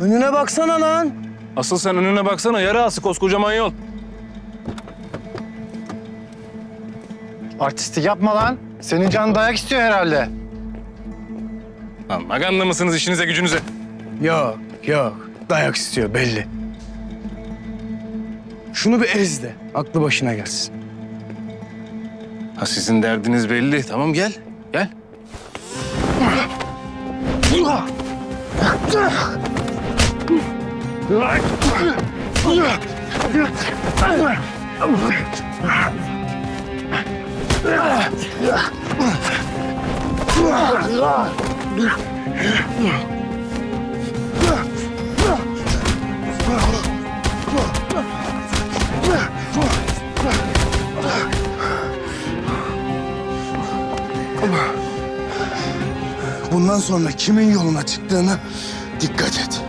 Önüne baksana lan. Asıl sen önüne baksana yarı ası koskocaman yol. Artistik yapma lan. Senin can dayak istiyor herhalde. Lan maganda mısınız işinize gücünüze? Yok yok. Dayak istiyor belli. Şunu bir ez de aklı başına gelsin. Ha sizin derdiniz belli. Tamam gel. Gel. Bundan sonra kimin yoluna çıktığına dikkat et.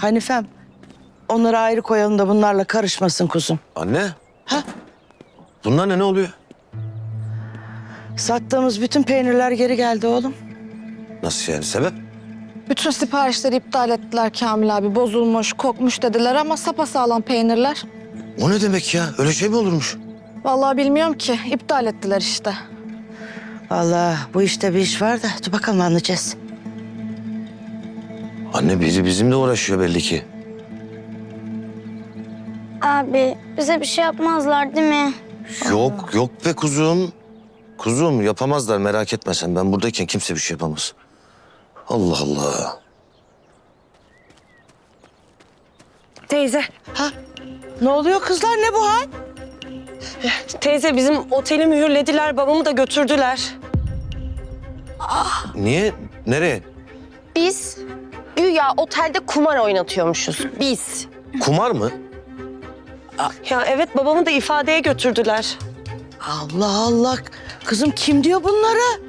Hanifem, onları ayrı koyalım da bunlarla karışmasın kuzum. Anne. Ha? Bunlar ne ne oluyor? Sattığımız bütün peynirler geri geldi oğlum. Nasıl yani sebep? Bütün siparişleri iptal ettiler Kamil abi. Bozulmuş, kokmuş dediler ama sapasağlam peynirler. O ne demek ya? Öyle şey mi olurmuş? Vallahi bilmiyorum ki. iptal ettiler işte. Allah bu işte bir iş var da dur bakalım anlayacağız. Anne biri bizimle uğraşıyor belli ki. Abi bize bir şey yapmazlar değil mi? Yok yok be kuzum. Kuzum yapamazlar merak etme sen. Ben buradayken kimse bir şey yapamaz. Allah Allah. Teyze, Ne oluyor kızlar ne bu hal? teyze bizim oteli mühürlediler, babamı da götürdüler. Niye? Nereye? Biz güya otelde kumar oynatıyormuşuz. Biz. Kumar mı? Ya evet babamı da ifadeye götürdüler. Allah Allah. Kızım kim diyor bunları?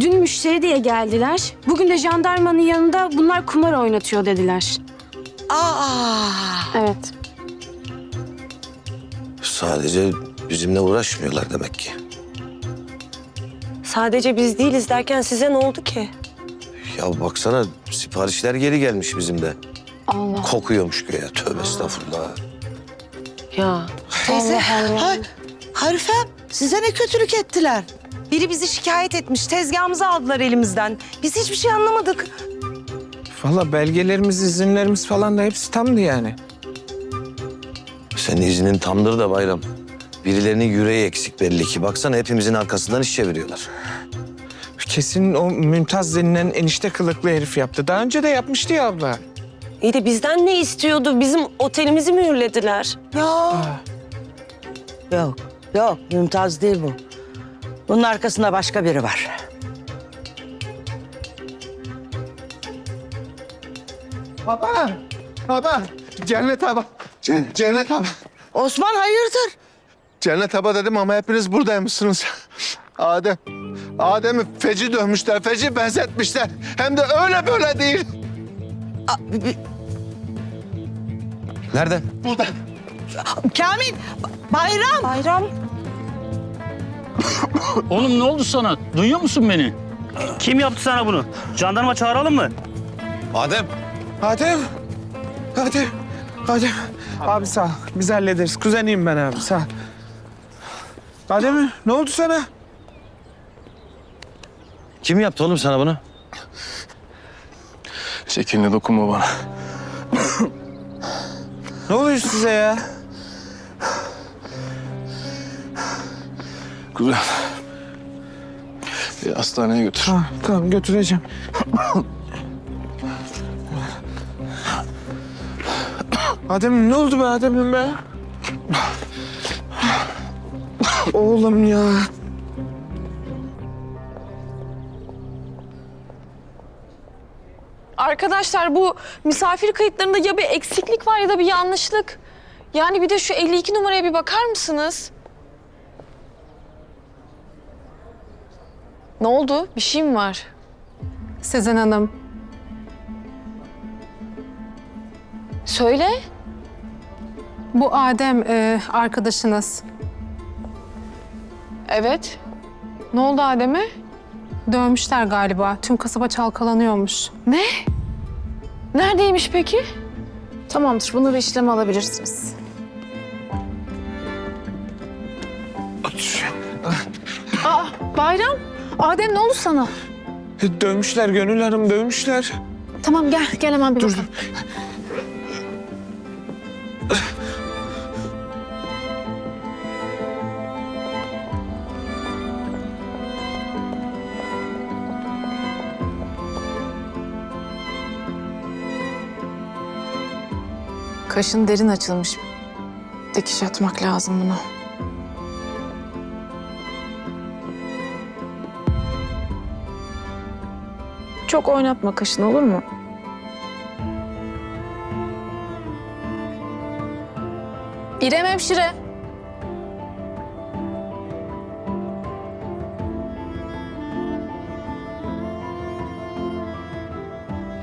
Dün müşteri diye geldiler. Bugün de jandarmanın yanında bunlar kumar oynatıyor dediler. Aa. Evet. Sadece bizimle uğraşmıyorlar demek ki. Sadece biz değiliz derken size ne oldu ki? Ya baksana siparişler geri gelmiş bizim de. Allah. Kokuyormuş güya. Tövbe estağfurullah. Ya Teyze. Hay, Harifem size ne kötülük ettiler? Biri bizi şikayet etmiş. Tezgahımızı aldılar elimizden. Biz hiçbir şey anlamadık. Valla belgelerimiz, izinlerimiz falan da hepsi tamdı yani. Senin iznin tamdır da bayram. Birilerinin yüreği eksik belli ki. Baksana hepimizin arkasından iş çeviriyorlar. Kesin o Mümtaz denilen enişte kılıklı herif yaptı. Daha önce de yapmıştı ya abla. iyi de bizden ne istiyordu? Bizim otelimizi mühürlediler. Yok yok Mümtaz değil bu. Bunun arkasında başka biri var. Baba. Baba. Cennet abi. Cen- Cennet abi. Osman hayırdır? Cennet abi dedim ama hepiniz buradaymışsınız. Adem. Adem'i feci dövmüşler, feci benzetmişler. Hem de öyle böyle değil. Nereden? Burada. Kamil, Bayram. Bayram. Oğlum ne oldu sana? Duyuyor musun beni? Kim yaptı sana bunu? Jandarma çağıralım mı? Adem. Adem. Adem. Adem. Abi sağ ol. Biz hallederiz. Kuzeniyim ben abi sağ ol. Adem ne oldu sana? Kim yaptı oğlum sana bunu? Şekline dokunma bana. Ne oluyor size ya? Kuzen. Bir hastaneye götür. Ha, tamam götüreceğim. Adem ne oldu be Adem'im be? Oğlum ya. Arkadaşlar bu misafir kayıtlarında ya bir eksiklik var ya da bir yanlışlık. Yani bir de şu 52 numaraya bir bakar mısınız? Ne oldu? Bir şey mi var? Sezen Hanım, Söyle. bu Adem e, arkadaşınız. Evet. Ne oldu Adem'e? Dövmüşler galiba. Tüm kasaba çalkalanıyormuş. Ne? Neredeymiş peki? Tamamdır. Bunları işleme alabilirsiniz. Aa, Bayram. Adem ne oldu sana? Dövmüşler Gönül Hanım dövmüşler. Tamam gel. Gel hemen bir Dur, bakalım. Kaşın derin açılmış. Dikiş atmak lazım buna. Çok oynatma kaşını olur mu? İrem hemşire.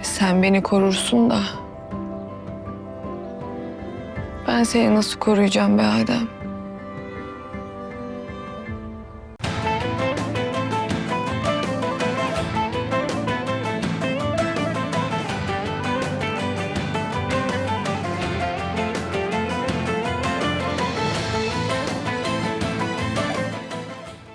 Sen beni korursun da ben seni nasıl koruyacağım be Adem?